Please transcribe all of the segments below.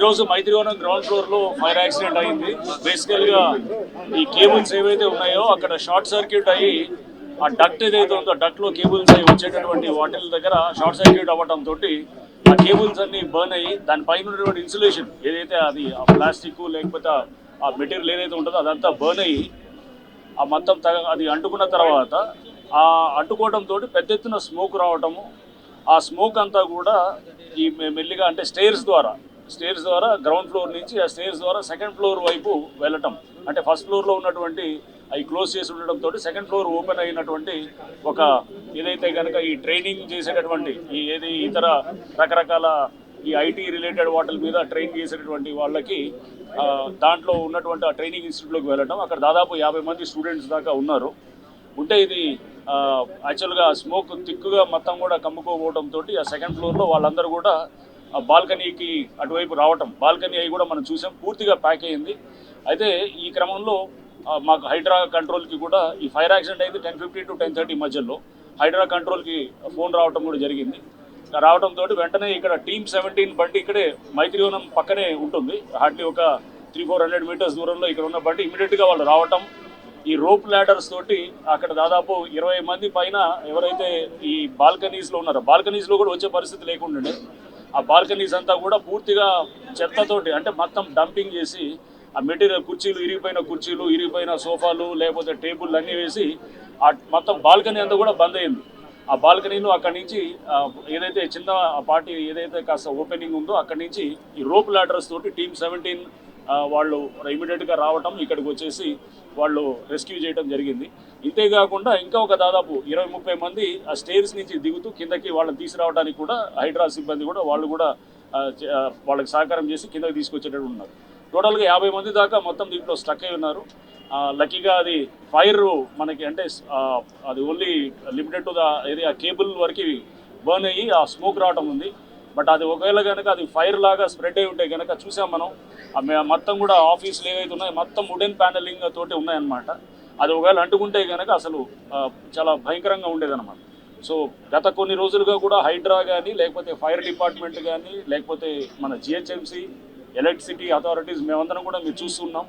ఈరోజు మైత్రివనం గ్రౌండ్ ఫ్లోర్లో fire accident అయింది. బేసికల్గా ఈ కేబుల్స్ ఏవైతే ఉన్నాయో అక్కడ షార్ట్ సర్క్యూట్ అయ్యి ఆ డక్ట్ ఏదైతే ఉందో డక్ట్లో కేబుల్స్ అవి వచ్చేటటువంటి వాటిల దగ్గర షార్ట్ సర్క్యూట్ అవ్వడం తోటి ఆ కేబుల్స్ అన్ని బర్న్ అయ్యి దానిపైన ఉన్నటువంటి ఇన్సులేషన్ ఏదైతే అది ఆ ప్లాస్టిక్ లేకపోతే ఆ మెటీరియల్ ఏదైతే ఉంటుందో అదంతా బర్న్ అయ్యి ఆ మొత్తం తగ అది అంటుకున్న తర్వాత ఆ అంటుకోవడంతో పెద్ద ఎత్తున స్మోక్ రావటము. ఆ స్మోక్ అంతా కూడా ఈ మె- మెల్లిగా అంటే స్టేర్స్ ద్వారా స్టేర్స్ ద్వారా గ్రౌండ్ ఫ్లోర్ నుంచి ఆ స్టేర్స్ ద్వారా సెకండ్ ఫ్లోర్ వైపు వెళ్ళటం. అంటే ఫస్ట్ ఫ్లోర్లో ఉన్నటువంటి అవి క్లోజ్ చేసి ఉండటంతో సెకండ్ ఫ్లోర్ ఓపెన్ అయినటువంటి ఒక ఏదైతే కనుక ఈ ట్రైనింగ్ చేసేటటువంటి ఈ ఏది ఇతర రకరకాల ఈ ఐటీ రిలేటెడ్ వాటి మీద ట్రైన్ చేసేటటువంటి వాళ్ళకి దాంట్లో ఉన్నటువంటి ఆ ట్రైనింగ్ ఇన్స్టిట్యూట్లోకి వెళ్ళడం అక్కడ దాదాపు యాభై మంది స్టూడెంట్స్ దాకా ఉన్నారు. ఉంటే ఇది యాక్చువల్గా స్మోక్ తిక్కుగా మొత్తం కూడా కమ్ముకోపోవడంతో ఆ సెకండ్ ఫ్లోర్లో వాళ్ళందరూ కూడా బాల్కనీకి అటువైపు రావటం బాల్కనీ అవి కూడా మనం చూసాం పూర్తిగా ప్యాక్ అయింది. అయితే ఈ క్రమంలో మాకు హైడ్రా కంట్రోల్కి కూడా ఈ ఫైర్ యాక్సిడెంట్ అయితే ten fifty to ten thirty మధ్యలో. హైడ్రా కంట్రోల్కి ఫోన్ రావటం కూడా జరిగింది. రావడంతో వెంటనే ఇక్కడ టీమ్ సెవెంటీన్ బండి ఇక్కడే మైత్రివనం పక్కనే ఉంటుంది. హార్డ్లీ ఒక త్రీ ఫోర్ హండ్రెడ్ మీటర్స్ దూరంలో ఇక్కడ ఉన్న బండి ఇమీడియట్గా వాళ్ళు రావటం. ఈ రోప్ ల్యాడర్స్ తోటి అక్కడ దాదాపు ఇరవై మంది పైన ఎవరైతే ఈ బాల్కనీస్లో ఉన్నారో బాల్కనీస్లో కూడా వచ్చే పరిస్థితి లేకుండానే ఆ బాల్కనీస్ అంతా కూడా పూర్తిగా చెత్తతోటి అంటే మొత్తం డంపింగ్ చేసి ఆ మెటీరియల్ కుర్చీలు ఇరిగిపోయిన కుర్చీలు ఇరిగిపోయిన సోఫాలు లేకపోతే టేబుల్ అన్నీ వేసి ఆ మొత్తం బాల్కనీ అంతా కూడా బంద్ అయింది. ఆ బాల్కనీలో అక్కడి నుంచి ఏదైతే చిన్న పార్టీ ఏదైతే కాస్త ఓపెనింగ్ ఉందో అక్కడి నుంచి ఈ రోప్ లాడర్స్ తోటి టీమ్ సెవెంటీన్ వాళ్ళు ఇమీడియట్గా రావటం ఇక్కడికి వచ్చేసి వాళ్ళు రెస్క్యూ చేయడం జరిగింది. ఇంతే కాకుండా ఇంకా ఒక దాదాపు ఇరవై ముప్పై మంది ఆ స్టేర్స్ నుంచి దిగుతూ కిందకి వాళ్ళని తీసుకురావడానికి కూడా హైడ్రా సిబ్బంది కూడా వాళ్ళు కూడా చే- వాళ్ళకి సహకారం చేసి కిందకి తీసుకొచ్చేటట్టు ఉన్నారు. టోటల్గా యాభై మంది దాకా మొత్తం దీంట్లో స్టక్ అయి ఉన్నారు. లక్కీగా అది ఫైర్ మనకి అంటే అది only limited to the area cable వరకు బర్న్ అయ్యి ఆ స్మోక్ రావటం ఉంది. బట్ అది ఒకవేళ కనుక అది ఫైర్ లాగా స్ప్రెడ్ అయి ఉంటే కనుక చూసాం మనం మొత్తం కూడా ఆఫీసులు ఏవైతే ఉన్నాయో మొత్తం వుడెన్ ప్యానలింగ్ తోటి ఉన్నాయన్నమాట. అది ఒకవేళ అంటుకుంటే కనుక అసలు చాలా భయంకరంగా ఉండేదన్నమాట. సో గత కొన్ని రోజులుగా కూడా హైడ్రా కానీ లేకపోతే ఫైర్ డిపార్ట్మెంట్ కానీ లేకపోతే మన జిహెచ్ఎంసీ ఎలక్ట్రిసిటీ అథారిటీస్ మేమందరం కూడా మీరు చూస్తున్నాం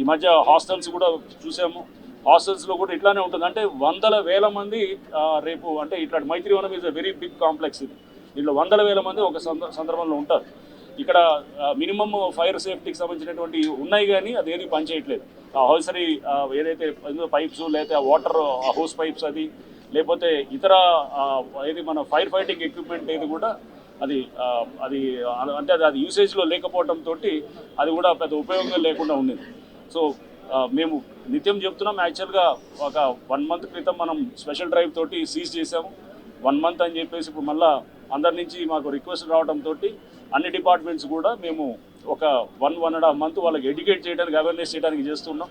ఈ మధ్య హాస్టల్స్ కూడా చూసాము. హాస్టల్స్లో కూడా ఇట్లానే ఉంటుంది. అంటే వందల వేల మంది రేపు అంటే ఇట్లా Maithrivanam is a very big complex ఇది. దీంట్లో వందల వేల మంది ఒక సంద- సందర్భంలో ఉంటారు. ఇక్కడ మినిమమ్ ఫైర్ సేఫ్టీకి సంబంధించినటువంటి ఉన్నాయి కానీ అది ఏది పనిచేయట్లేదు ఆ హౌసరీ ఏదైతే పైప్స్ లేకపోతే వాటర్ హౌస్ పైప్స్ అది లేకపోతే ఇతర ఏది మన ఫైర్ ఫైటింగ్ ఎక్విప్మెంట్ ఏది కూడా అది అది అంటే అది అది యూసేజ్లో లేకపోవడం తోటి అది కూడా పెద్ద ఉపయోగం లేకుండా ఉండేది సో మేము నిత్యం చెప్తున్నాం. యాక్చువల్గా ఒక వన్ మంత్ క్రితం మనం స్పెషల్ డ్రైవ్ తోటి సీజ్ చేసాము వన్ మంత్ అని చెప్పేసి ఇప్పుడు మళ్ళా అందరి నుంచి మాకు రిక్వెస్ట్ రావడంతో అన్ని డిపార్ట్మెంట్స్ కూడా మేము ఒక one one and half month వాళ్ళకి ఎడ్యుకేట్ చేయడానికి అవేర్నెస్ చేయడానికి చేస్తున్నాం.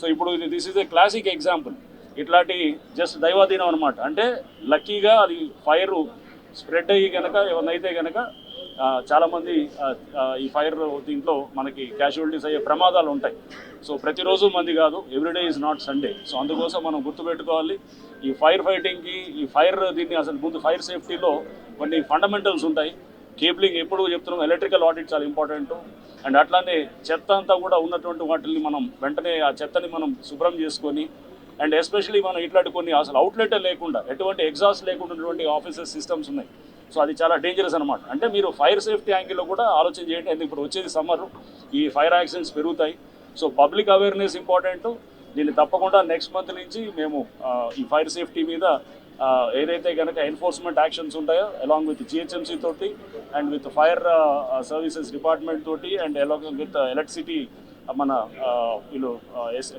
సో ఇప్పుడు ఇది this is a classic example ఇట్లాంటి జస్ట్ దైవాధీనం అనమాట అంటే లక్కీగా అది ఫైర్ స్ప్రెడ్ అయ్యి కనుక ఎవరినైతే కనుక చాలామంది ఈ ఫైర్ దీంట్లో మనకి క్యాజువల్టీస్ అయ్యే ప్రమాదాలు ఉంటాయి. సో ప్రతిరోజు మంది కాదు every day is not Sunday so అందుకోసం మనం గుర్తుపెట్టుకోవాలి ఈ ఫైర్ ఫైటింగ్కి ఈ ఫైర్ దీన్ని అసలు ముందు ఫైర్ సేఫ్టీలో కొన్ని ఫండమెంటల్స్ ఉంటాయి. కేబులింగ్ ఎప్పుడు చెప్తున్నాం ఎలక్ట్రికల్ ఆడిట్ చాలా ఇంపార్టెంట్ అండ్ అట్లానే చెత్త అంతా కూడా ఉన్నటువంటి వాటిని మనం వెంటనే ఆ చెత్తని మనం శుభ్రం చేసుకొని అండ్ ఎస్పెషలీ మనం ఇట్లాంటి కొన్ని అసలు అవుట్లెట్ లేకుండా ఎటువంటి ఎగ్జాస్ట్ లేకుండా ఉన్నటువంటి ఆఫీసెస్ సిస్టమ్స్ ఉన్నాయి. సో అది చాలా డేంజరస్ అనమాట అంటే మీరు ఫైర్ సేఫ్టీ యాంగిల్లో కూడా ఆలోచన చేయండి. ఎందుకు ఇప్పుడు వచ్చేది సమ్మర్ ఈ ఫైర్ యాక్సిడెంట్స్ పెరుగుతాయి. సో పబ్లిక్ అవేర్నెస్ ఇంపార్టెంట్ దీన్ని తప్పకుండా నెక్స్ట్ మంత్ నుంచి మేము ఈ ఫైర్ సేఫ్టీ మీద ఏదైతే కనుక ఎన్ఫోర్స్మెంట్ యాక్షన్స్ ఉంటాయో అలాంగ్ విత్ జిహెచ్ఎంసీ తోటి and with fire services department తోటి అండ్ అలాంగ్ విత్ ఎలక్ట్రిసిటీ మన ఆ, వీళ్ళు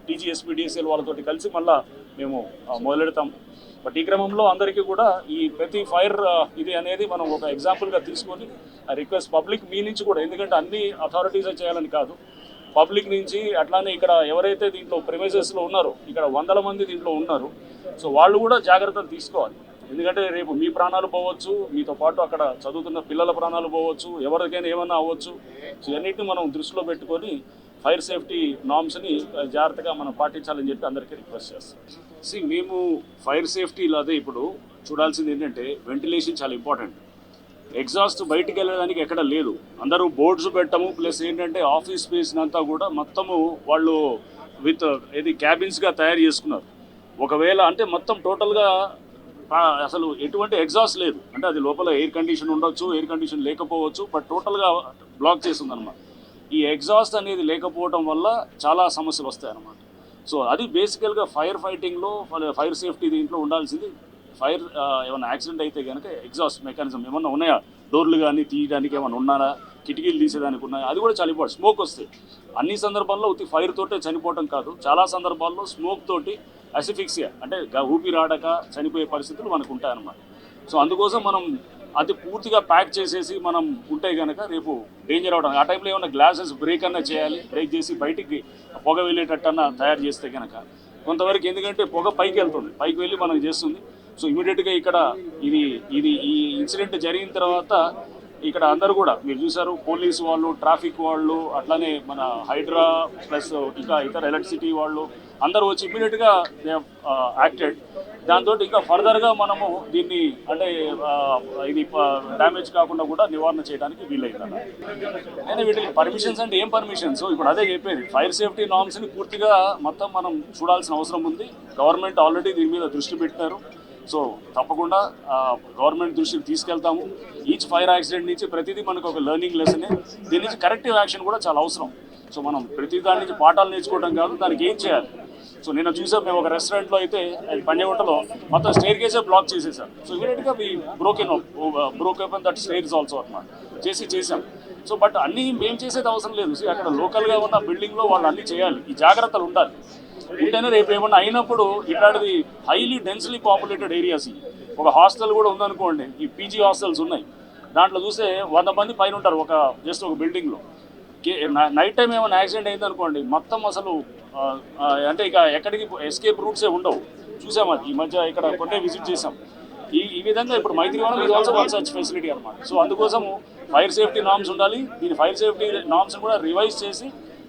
టీజీఎస్పీడిఎస్ఎల్ వాళ్ళతోటి కలిసి మళ్ళీ మేము మొదలెడతాం. బట్ ఈ క్రమంలో అందరికీ కూడా ఈ ప్రతి ఫైర్ ఇది అనేది మనం ఒక ఎగ్జాంపుల్గా తీసుకొని రిక్వెస్ట్ పబ్లిక్ మీ నుంచి కూడా ఎందుకంటే అన్ని అథారిటీసే చేయాలని కాదు. పబ్లిక్ నుంచి అట్లానే ఇక్కడ ఎవరైతే దీంట్లో ప్రిమైసెస్లో ఉన్నారో ఇక్కడ వందల మంది దీంట్లో ఉన్నారు. సో వాళ్ళు కూడా జాగ్రత్తలు తీసుకోవాలి. ఎందుకంటే రేపు మీ ప్రాణాలు పోవచ్చు మీతో పాటు అక్కడ చదువుతున్న పిల్లల ప్రాణాలు పోవచ్చు ఎవరికైనా ఏమన్నా అవ్వచ్చు. సో ఇవన్నిటిని మనం దృష్టిలో పెట్టుకొని ఫైర్ సేఫ్టీ నామ్స్ని జాగ్రత్తగా మనం పాటించాలని చెప్పి అందరికీ రిక్వెస్ట్ చేస్తాం. సి మేము ఫైర్ సేఫ్టీ ఇలాదే ఇప్పుడు చూడాల్సింది ఏంటంటే వెంటిలేషన్ చాలా ఇంపార్టెంట్ ఎగ్జాస్ట్ బయటికి వెళ్ళడానికి ఎక్కడ లేదు. అందరూ బోర్డ్స్ పెట్టము ప్లస్ ఏంటంటే ఆఫీస్ స్పేస్ అంతా కూడా మొత్తము వాళ్ళు విత్ ఇది క్యాబిన్స్గా తయారు చేసుకున్నారు. ఒకవేళ అంటే మొత్తం టోటల్గా అసలు ఎటువంటి ఎగ్జాస్ట్ లేదు. అంటే అది లోపల ఎయిర్ కండిషన్ ఉండొచ్చు ఎయిర్ కండిషన్ లేకపోవచ్చు బట్ టోటల్గా బ్లాక్ చేస్తుంది అనమాట ఈ ఎగ్జాస్ట్ అనేది లేకపోవడం వల్ల చాలా సమస్యలు వస్తాయి అన్నమాట సో అది బేసికల్గా ఫైర్ ఫైటింగ్లో ఫైర్ సేఫ్టీ దీంట్లో ఉండాల్సింది. ఫైర్ ఏమైనా యాక్సిడెంట్ అయితే కనుక ఎగ్జాస్ట్ మెకానిజం ఏమన్నా ఉన్నాయా? డోర్లు కానీ తీయడానికి ఏమైనా ఉన్నారా? కిటికీలు తీసేదానికి ఉన్నాయా? అది కూడా చాలా ఇంపార్టెంట్ స్మోక్ వస్తే. అన్ని సందర్భాల్లో ఉత్తి ఫైర్ తోటే చనిపోవటం కాదు. చాలా సందర్భాల్లో స్మోక్ తోటి అసిఫిక్సియా అంటే గ- ఊపిరాడక చనిపోయే పరిస్థితులు మనకు ఉంటాయన్నమాట సో అందుకోసం మనం అది పూర్తిగా ప్యాక్ చేసేసి మనం ఉంటే కనుక రేపు డేంజర్ అవడం ఆ టైంలో ఏమైనా గ్లాసెస్ బ్రేక్ అన్నా చేయాలి బ్రేక్ చేసి బయటికి పొగ వెళ్ళేటట్టన్నా తయారు చేస్తే కనుక కొంతవరకు ఎందుకంటే పొగ పైకి వెళ్తుంది పైకి వెళ్ళి మనకు చేస్తుంది. సో ఇమీడియట్గా ఇక్కడ ఇది ఇది ఈ ఇన్సిడెంట్ జరిగిన తర్వాత ఇక్కడ అందరూ కూడా మీరు చూసారు పోలీసు వాళ్ళు ట్రాఫిక్ వాళ్ళు అట్లానే మన హైడ్రా ప్లస్ ఇంకా ఇతర ఎలక్ట్రిసిటీ వాళ్ళు అందరూ వచ్చి ఇమీడియట్గా యాక్టెడ్ దాంతో ఇంకా ఫర్దర్గా మనము దీన్ని అంటే ఇది డ్యామేజ్ కాకుండా కూడా నివారణ చేయడానికి వీలైంది నేను వీటికి పర్మిషన్స్ అంటే ఏం పర్మిషన్స్ ఇప్పుడు అదే చెప్పేది ఫైర్ సేఫ్టీ నామ్స్ని పూర్తిగా మొత్తం మనం చూడాల్సిన అవసరం ఉంది. గవర్నమెంట్ ఆల్రెడీ దీని మీద దృష్టి పెట్టినారు. సో తప్పకుండా గవర్నమెంట్ దృష్టికి తీసుకెళ్తాము. ఈచ్ ఫైర్ యాక్సిడెంట్ నుంచి ప్రతిదీ మనకు ఒక లెర్నింగ్ లెసనే దీని నుంచి కరెక్టివ్ యాక్షన్ కూడా చాలా అవసరం. సో మనం ప్రతి దాని నుంచి పాఠాలు నేర్చుకోవడం కాదు దానికి ఏం చేయాలి? సో నేను చూసాం మేము ఒక రెస్టారెంట్లో అయితే అది పంజగుట్టలో మొత్తం స్టేర్ కేసే బ్లాక్ చేసేసాం. సో ఇమీడియట్గా మీ broken broke open that stairs also అనమాట చేసి చేసాం. సో బట్ అన్నీ మేము చేసేది అవసరం లేదు. అక్కడ లోకల్గా ఉన్న బిల్డింగ్లో వాళ్ళు అన్నీ చేయాలి. ఈ జాగ్రత్తలు ఉండాలి. ఉంటేనే రేపు ఏమన్నా అయినప్పుడు ఇట్లాంటిది హైలీ డెన్స్లీ పాపులేటెడ్ ఏరియాస్ ఒక హాస్టల్ కూడా ఉందనుకోండి ఈ పీజీ హాస్టల్స్ ఉన్నాయి. దాంట్లో చూస్తే వంద మంది పైన ఉంటారు ఒక జస్ట్ ఒక బిల్డింగ్లో నైట్ టైం ఏమైనా యాక్సిడెంట్ అయింది అనుకోండి మొత్తం అసలు అంటే ఇక ఎక్కడికి ఎస్కేప్ రూట్సే ఉండవు. చూసాం అది. ఈ మధ్య ఇక్కడ కొన్నే విజిట్ చేసాం ఈ ఈ విధంగా ఇప్పుడు మైత్రివనం ఇది ఆల్సో వన్ సచ్ ఫెసిలిటీ అనమాట సో అందుకోసము ఫైర్ సేఫ్టీ నామ్స్ ఉండాలి. దీని ఫైర్ సేఫ్టీ నామ్స్ కూడా రివైజ్ చేసి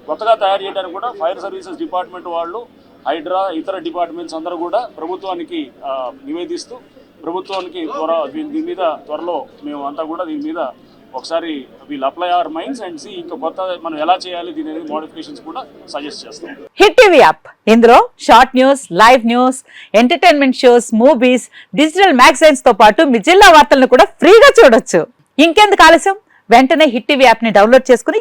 కొత్తగా తయారు చేయడానికి కూడా ఫైర్ సర్వీసెస్ డిపార్ట్మెంట్ వాళ్ళు హైడ్రా ఇతర డిపార్ట్మెంట్స్ అందరూ కూడా ప్రభుత్వానికి నివేదిస్తూ ప్రభుత్వానికి త్వర దీని మీద త్వరలో మేము అంతా కూడా దీని మీద ఒకసారి వీళ్ళు apply our minds and see ఇంకా కొత్త మనం ఎలా చేయాలి దీని అనేది మోడిఫికేషన్స్ కూడా సజెస్ట్ చేస్తాం. Hit TV app. ఇందులో short news live news entertainment shows movies digital మ్యాగజైన్స్తో పాటు మీ జిల్లా వార్తలను కూడా ఫ్రీగా చూడొచ్చు. ఇంకెందుకు ఆలస్యం? వెంటనే హిట్ టీవీ యాప్ని డౌన్లోడ్ చేసుకుని